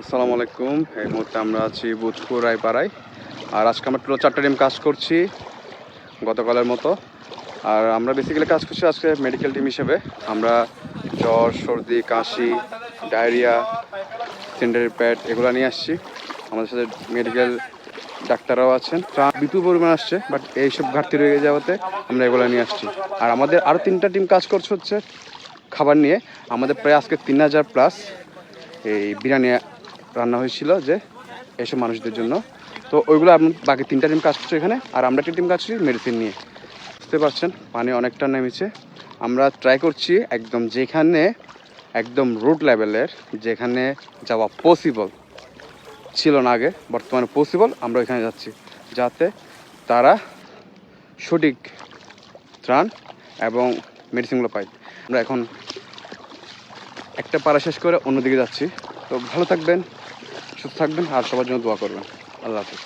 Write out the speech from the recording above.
আসসালামু আলাইকুম। এই মুহূর্তে আমরা আছি বুধপুর রায়পাড়ায়। আর আজকে আমরা টোটাল চারটা টিম কাজ করছি গতকালের মতো। আর আমরা বেসিক্যালি কাজ করছি আজকে মেডিকেল টিম হিসেবে। আমরা জ্বর, সর্দি, কাশি ডায়রিয়া সেন্টারি প্যাড এগুলো নিয়ে আসছি। আমাদের সাথে মেডিকেল ডাক্তাররাও আছেন। ত্রাণ বিপুল পরিমাণ আসছে বাট এইসব ঘাটতি রয়ে যাওয়াতে আমরা এগুলো নিয়ে আসছি। আর আমাদের আরও তিনটা টিম কাজ করছে হচ্ছে খাবার নিয়ে। আমাদের প্রায় আজকে তিন হাজার প্লাস এই বিরিয়ানি রান্না হয়েছিল যে এসব মানুষদের জন্য। তো ওইগুলো আম- বাকি তিনটা টিম কাজ করছে এখানে, আর আমরা একটা টিম কাজ করছি মেডিসিন নিয়ে। বুঝতে পারছেন? পানি অনেকটা নেমেছে। আমরা ট্রাই করছি একদম যেখানে, একদম রুট লেভেলের যেখানে যাওয়া পসিবল ছিল না আগে, বর্তমানে পসিবল আমরা ওইখানে যাচ্ছি। যাতে তারা সঠিক ত্রাণ এবং মেডিসিনগুলো পাই আমরা এখন একটা পাড়া শেষ করে অন্যদিকে যাচ্ছি। তো ভালো থাকবেন সুস্থ থাকবেন আর সবার জন্য দোয়া করবেন। আল্লাহ হাফিজ।